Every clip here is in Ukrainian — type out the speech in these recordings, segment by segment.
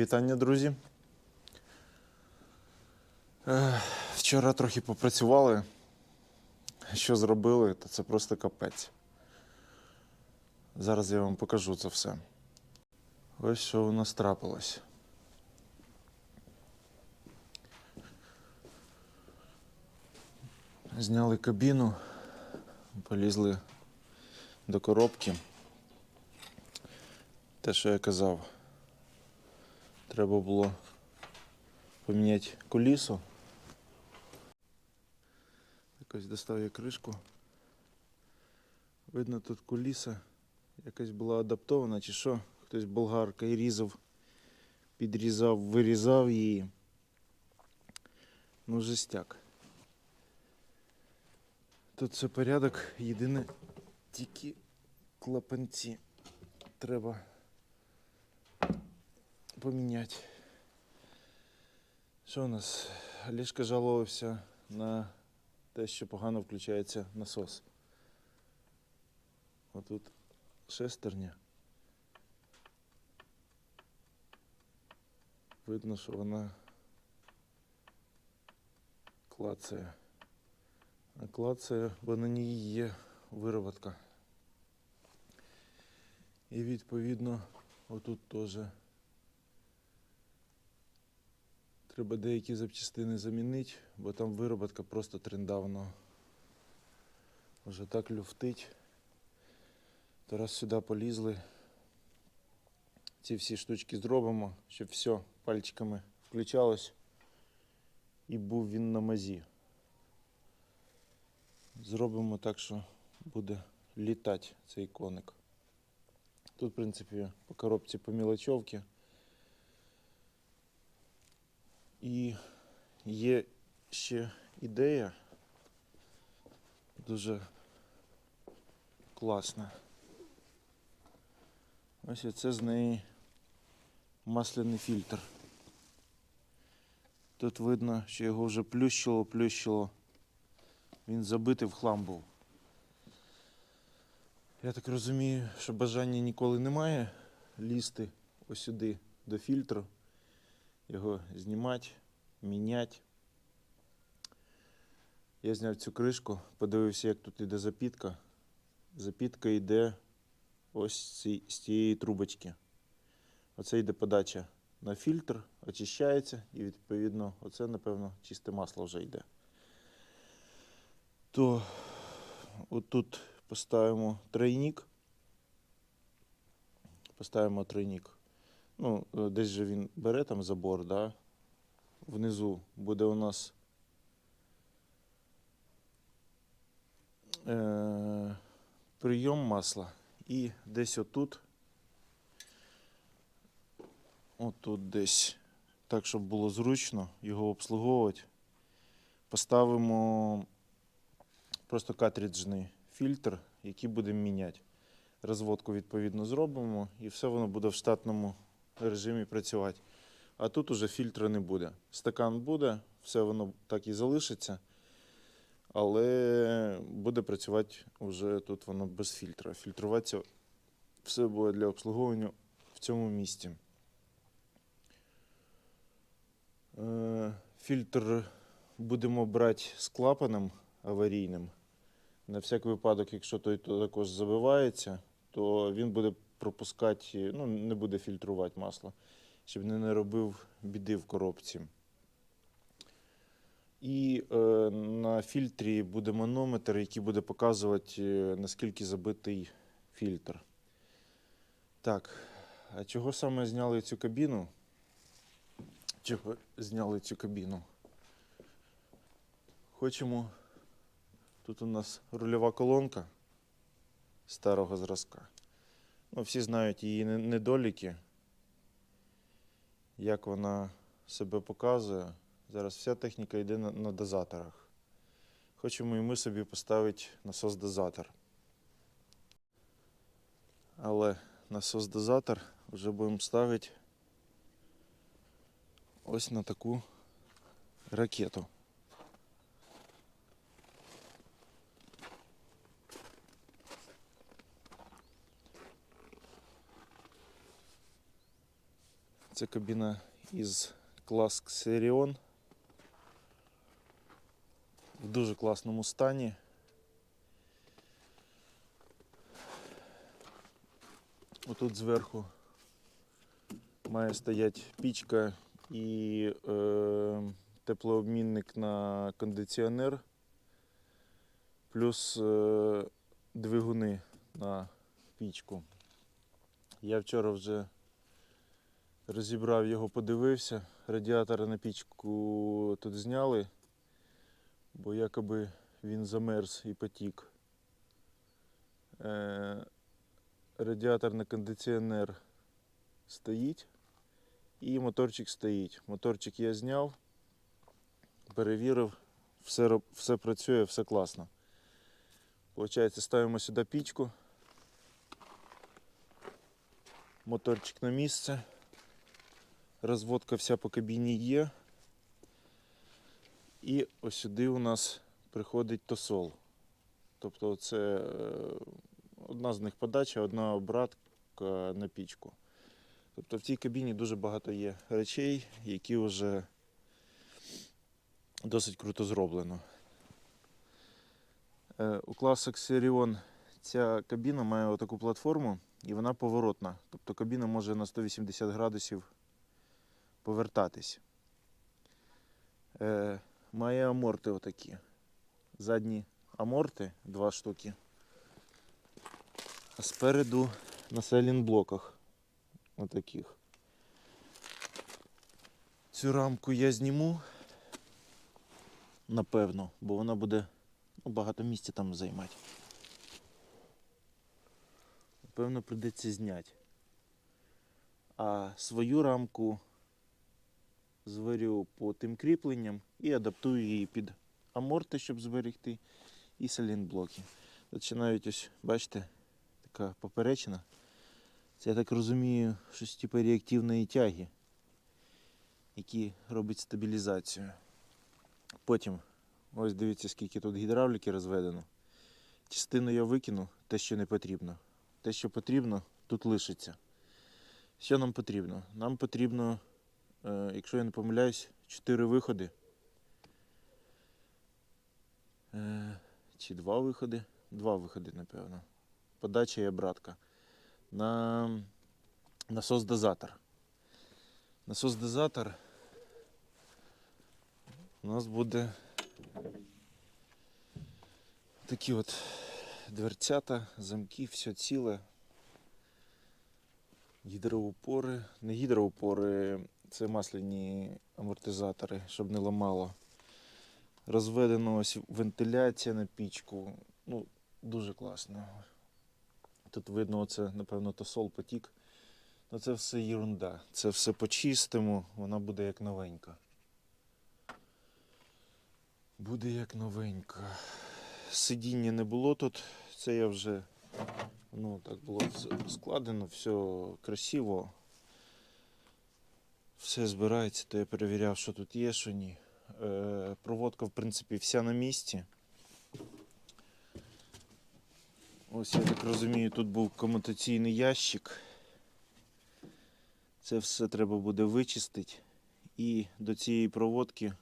вітання, друзі. Е, Вчора трохи попрацювали. Що зробили, то це просто капець. Зараз я вам покажу це все. Ось що у нас трапилось. Зняли кабіну, полізли до коробки. Те, що я казав, треба було поміняти колісо. Якось достав я кришку. Видно, тут куліса якась була адаптована чи що. Хтось болгаркою різав, підрізав, вирізав її. Ну, жестяк. Тут все порядок, єдине тільки клапанці треба поміняти. Що у нас? Олешка жалувався на те, що погано включається насос. Отут шестерня. Видно, що вона клацає. А клацає, бо на ній є вироботка. І відповідно отут теж треба деякі запчастини замінити, бо там вироботка просто трендавно вже так люфтить. То раз сюди полізли, ці всі штучки зробимо, щоб все пальчиками включалось і був він на мазі. Зробимо так, що буде літати цей коник. Тут, в принципі, по коробці по мілочовці. І є ще ідея дуже класна. Ось це з неї масляний фільтр. Тут видно, що його вже плющило, плющило. Він забитий в хлам був. Я так розумію, що бажання ніколи немає лізти ось сюди до фільтру, його знімати, міняти. Я зняв цю кришку, подивився, як тут іде запітка. Запітка йде ось ці- з цієї трубочки. Оце йде подача на фільтр, очищається і відповідно оце, напевно, чисте масло вже йде. То отут поставимо тройник. Поставимо тройник. Ну, е, десь же він бере там забор, да? Внизу буде у нас е- прийом масла. І десь отут, отут десь, так, щоб було зручно його обслуговувати, поставимо просто картриджний фільтр, який будемо міняти. Розводку відповідно зробимо і все воно буде в штатному режимі працювати. А тут уже фільтра не буде. Стакан буде, все воно так і залишиться, але буде працювати вже тут воно без фільтра. Фільтруватися все буде для обслуговування в цьому місці. Е, Фільтр будемо брати з клапаном аварійним. На всяк випадок, якщо той також забивається, то він буде пропускати, ну, не буде фільтрувати масло, щоб не наробив біди в коробці. І е, на фільтрі буде манометр, який буде показувати, е, наскільки забитий фільтр. Так, а чого саме зняли цю кабіну? Чого зняли цю кабіну? Хочемо. Тут у нас рульова колонка старого зразка. Ну, всі знають її недоліки, як вона себе показує. Зараз вся техніка йде на, дозаторах. Хочемо і ми собі поставити насос-дозатор. Але насос-дозатор вже будемо ставити ось на таку ракету. Це кабіна із клас Xerion. В дуже класному стані. Отут зверху має стояти пічка і е, теплообмінник на кондиціонер, плюс е, двигуни на пічку. Я вчора вже розібрав його, подивився. Радіатори на пічку тут зняли, бо якоби він замерз і потік. Е, радіатор на кондиціонер стоїть і моторчик стоїть. Моторчик я зняв, перевірив, все, все працює, все класно. Получається, ставимо сюди пічку. Моторчик на місце. Розводка вся по кабіні є. І ось сюди у нас приходить тосол. Тобто це е, одна з них подача, одна обратка на пічку. Тобто в цій кабіні дуже багато є речей, які вже досить круто зроблено. Е, У класу Xerion ця кабіна має таку платформу і вона поворотна. Тобто кабіна може на 180 градусів повертатись. Е, має аморти отакі. Задні аморти, два штуки. А спереду на селінблоках. Отаких. Цю рамку я зніму. Напевно, бо вона буде ну, багато місця там займати. Напевно, прийдеться зняти. А свою рамку зварю по тим кріпленням і адаптую її під аморти, щоб зберегти, і салінблоки. Починають ось, бачите, така поперечина. Це я так розумію, щось типу реактивної тяги, які робить стабілізацію. Потім, ось дивіться, скільки тут гідравліки розведено. Частину я викину, те, що не потрібно. Те, що потрібно, тут лишиться. Що нам потрібно? Нам потрібно, якщо я не помиляюсь, 4 виходи. Е, чи два виходи? Два виходи, напевно. Подача і обратка. На насос-дозатор. Насос-дозатор у нас буде такі от дверцята, замки, все ціле. Гідроупори. Не гідроупори, це масляні амортизатори, щоб не ламало. Розведено ось вентиляція на пічку. Ну, дуже класно. Тут видно, оце, напевно, тосол потік. Ну це все ерунда. Це все почистимо, вона буде як новенька. Буде як новенька. Сидіння не було тут. Це я вже ну, так було складено, все красиво. Все збирається, то я перевіряв, що тут є, що ні. Е, проводка, в принципі, вся на місці. Ось я так розумію, тут був комутаційний ящик. Це все треба буде вичистити. І до цієї проводки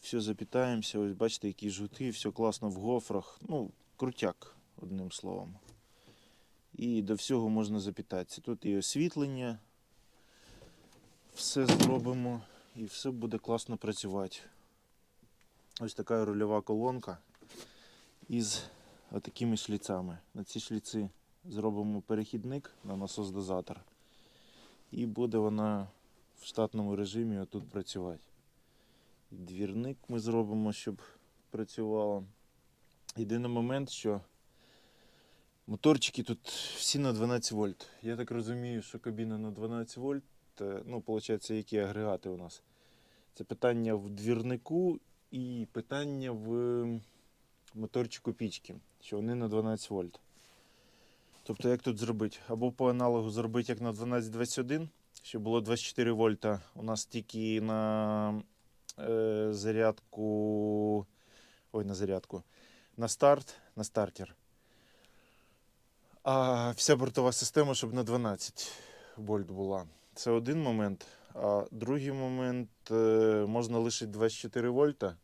все запітаємося. Ось бачите, які жгути, все класно в гофрах. Ну, крутяк, одним словом. І до всього можна запітатися. Тут і освітлення. Все зробимо і все буде класно працювати. Ось така рульова колонка із отакими шліцами. На ці шліці зробимо перехідник на насос-дозатор. І буде вона в штатному режимі отут працювати. Двірник ми зробимо, щоб працювало. Єдиний момент, що моторчики тут всі на 12 вольт. Я так розумію, що кабіна на 12 вольт. Е, Ну, виходить, які агрегати у нас. Це питання в двірнику і питання в моторчику пічки, що вони на 12 вольт. Тобто, як тут зробити? Або по аналогу зробити як на 1221, щоб було 24 вольта. У нас тільки на е, зарядку. Ой, на зарядку. На старт, на стартер. А вся бортова система, щоб на 12 вольт була. Це один момент. А другий момент е, можна лишити 24 вольта,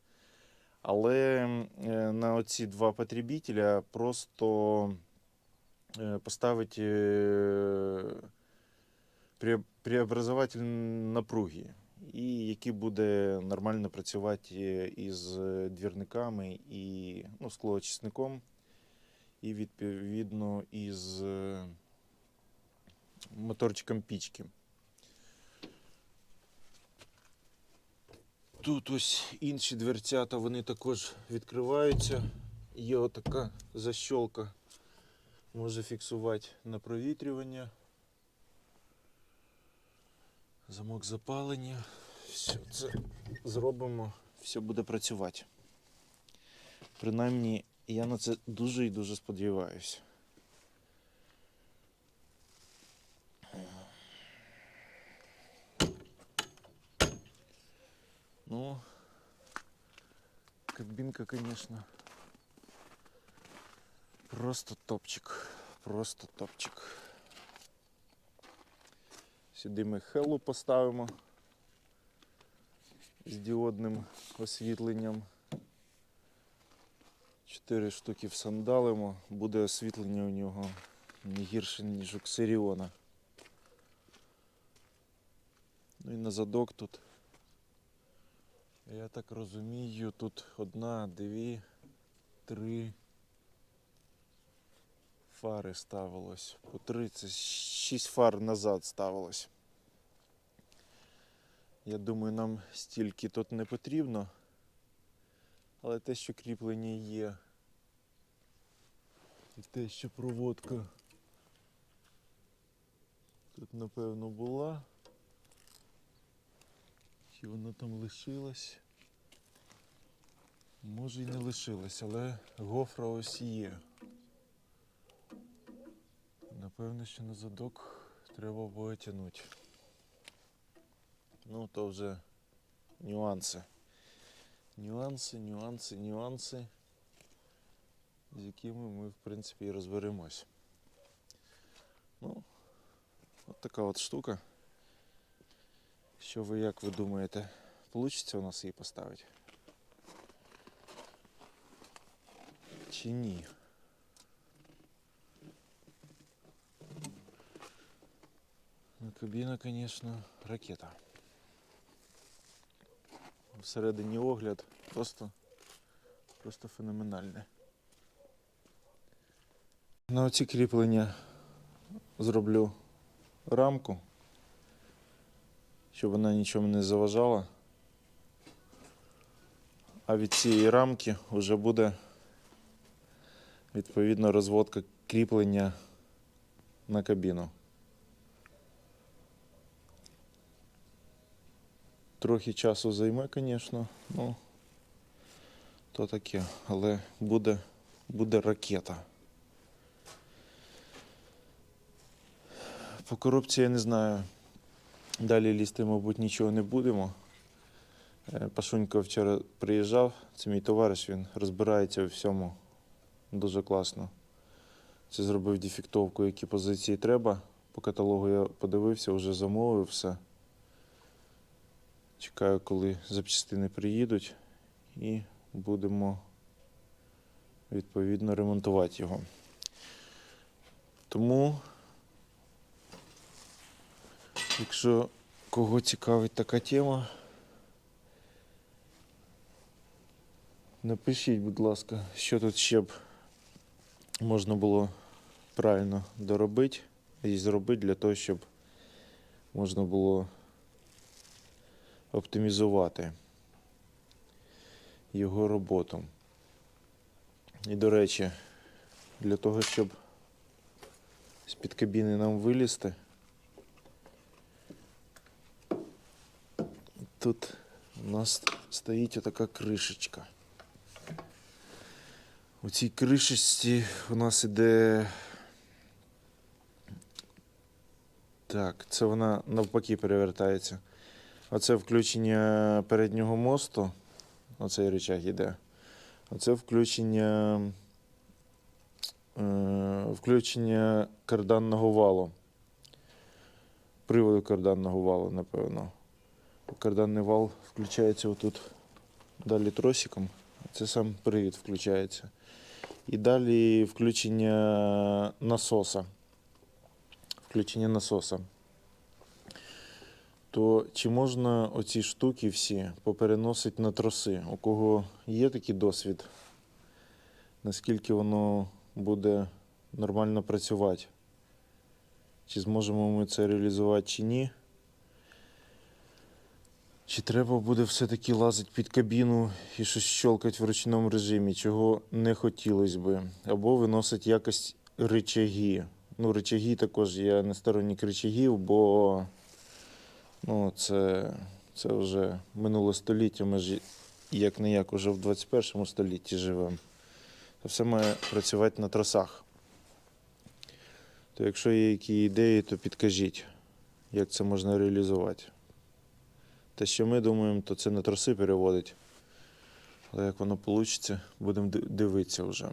але е, на оці два потребителя просто е, поставити преобразователь напруги, і який буде нормально працювати із двірниками і ну, склоочисником, і відповідно із моторчиком пічки. Тут ось інші дверцята, вони також відкриваються. Є отака защолка. Може фіксувати на провітрювання. Замок запалення. Все це зробимо, все буде працювати. Принаймні, я на це дуже і дуже сподіваюся. Ну, кабинка, конечно, просто топчик. Просто топчик. Сюди ми хелу поставимо з діодним освітленням. Чотири штуки всандалимо. Буде освітлення у нього не гірше, ніж у Ксеріона. Ну і на задок тут. Я так розумію, тут одна, дві, три фари ставилось. По три це шість фар назад ставилось. Я думаю, нам стільки тут не потрібно. Але те, що кріплення є. І те, що проводка тут напевно була. Чи вона там лишилась? Може і не лишилась, але гофра ось є. Напевно, що на задок треба буде тягнути. Ну, то вже нюанси. Нюанси, нюанси, нюанси, з якими ми, в принципі, і розберемось. Ну, от така от штука. Що ви як ви думаєте, вийде у нас її поставити? Чи ні? Ну, кабіна, звісно, ракета. Всередині огляд просто, просто феноменальний. На оці кріплення зроблю рамку щоб вона нічому не заважала. А від цієї рамки вже буде відповідно розводка кріплення на кабіну. Трохи часу займе, звісно, ну то таке, але буде, буде ракета. По корупції я не знаю. Далі лізти, мабуть, нічого не будемо. Е, Пашунько вчора приїжджав, це мій товариш, він розбирається у всьому дуже класно. Це зробив дефектовку, які позиції треба. По каталогу я подивився, вже замовив все. Чекаю, коли запчастини приїдуть і будемо відповідно ремонтувати його. Тому Якщо кого цікавить така тема, напишіть, будь ласка, що тут ще б можна було правильно доробити і зробити для того, щоб можна було оптимізувати його роботу. І, до речі, для того, щоб з-під кабіни нам вилізти. Тут у нас стоїть отака кришечка. У цій кришечці у нас іде. Так, це вона навпаки перевертається. Оце включення переднього мосту. Оцей рычаг іде. Оце включення. Е, включення карданного валу. приводу карданного валу, напевно. Карданний вал включається отут далі тросиком. Це сам привід включається. І далі включення насоса. Включення насоса. То чи можна оці штуки всі попереносити на троси? У кого є такий досвід? Наскільки воно буде нормально працювати? Чи зможемо ми це реалізувати чи ні? Чи треба буде все-таки лазити під кабіну і щось щелкати в ручному режимі, чого не хотілося би. Або виносить якось рычаги. Ну, рычаги також я не сторонник рычагів, бо ну, це, це вже минуле століття. Ми ж як не як уже в 21 столітті живемо. Це все має працювати на тросах. То якщо є які ідеї, то підкажіть, як це можна реалізувати. Те, що ми думаємо, то це на троси переводить. Але як воно вийде, будемо ди- дивитися вже.